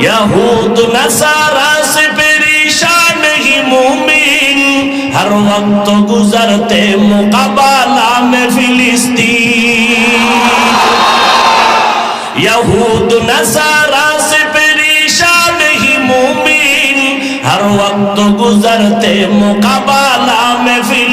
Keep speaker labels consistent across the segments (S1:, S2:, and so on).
S1: یہود نصارا سے پریشان ہی مومن ہر وقت گزرتے مقابلہ میں فلسطین یہود نصارا سے پریشان ہی مومن ہر وقت گزرتے مقابلہ میں فلسطین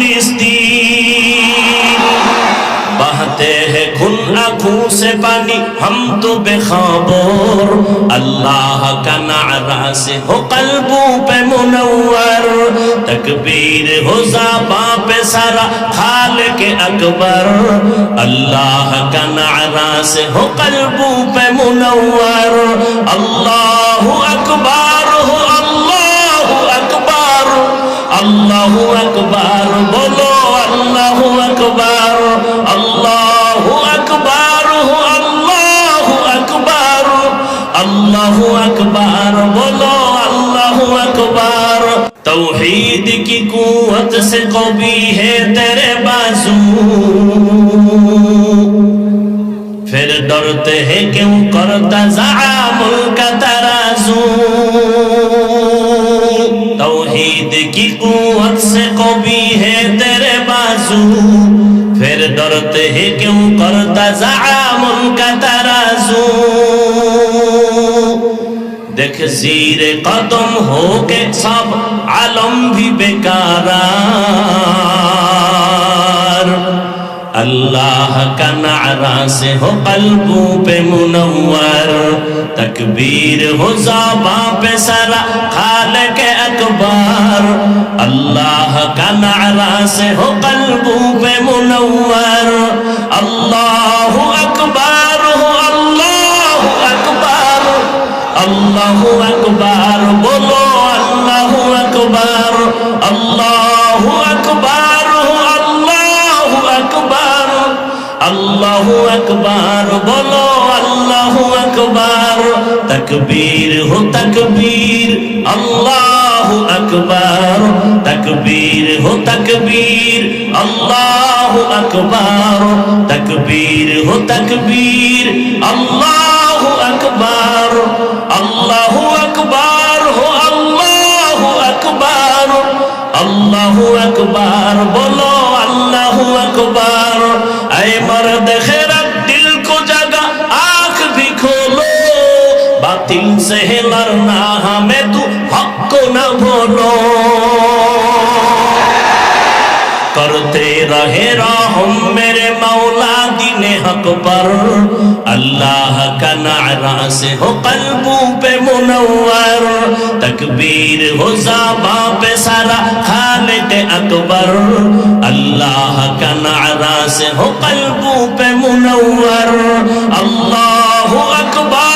S1: बहते हैं खून आंखों से पानी हम तो बेखबर अल्लाह का नारा से हो कल्बों पे मुनव्वर तकबीर हो जाबा पे सारा खाल के अकबर अल्लाह का नारा से हो कल्बों पे मुनव्वर अल्लाह अकबर हो अल्लाह अकबर अल्लाह अकबर बोलो अल्लाह अकबर আল্লাহু আকবার, বলো আল্লাহু আকবার। তৌহিদ কি কুওয়াত সে কবি হে তেরে বাজু? ফির ডরতে হে কেউ করতা জামুল কা তারাজু। তৌহিদ কি কুওয়াত সে কবি হে তেরে বাজু? ফির ডরতে হে কেউ করতা জামুল কা তারাজু। देख जीर कदम हो के सब आलम भी बेकारार अल्लाह का नारा से हो कल्बों पे मुनव्वर तकबीर हो जाबा पे सारा खाल के अकबर अल्लाह का नारा से हो कल्बों पे मुनव्वर আল্লাহু আকবার, বলো আল্লাহু আকবার। তাকবীর হো তাকবীর, আল্লাহু আকবার। তাকবীর হো তাকবীর, আল্লাহু আকবার। তাকবীর হো তাকবীর, আল্লাহু আকবার। আল্লাহু আকবার হো আল্লাহু আকবার। আল্লাহু আকবার, বলো আল্লাহু আকবার। আয় बातिल से है लड़ना हमें तू हक को न भूलो करते रहे रहम मेरे मौला दिन हक पर अल्लाह का नारा से हो कल्बों पे मुनव्वर तकबीर हो जाबा पे सारा खालिद अकबर अल्लाह का नारा से हो कल्बों पे मुनव्वर अल्लाह अकबर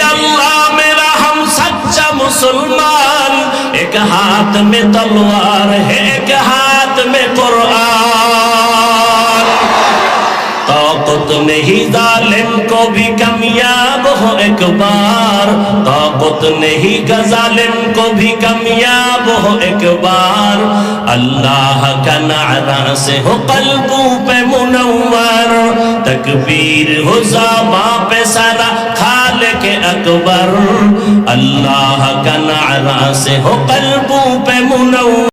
S1: मुसलमान, एक हाथ में तलवार है, एक हाथ में कुरान। ताकत नहीं जालिम को भी कामयाब हो एक बार। ताकत नहीं गजालिम को भी कामयाब हो एक बार। अल्लाह का नारा से हो कल्बों पे मुनव्वर। तकबीर हो जाबा पे सारा खाल के अकबर। اللہ کا نعرہ سے ہو قلبوں پہ منور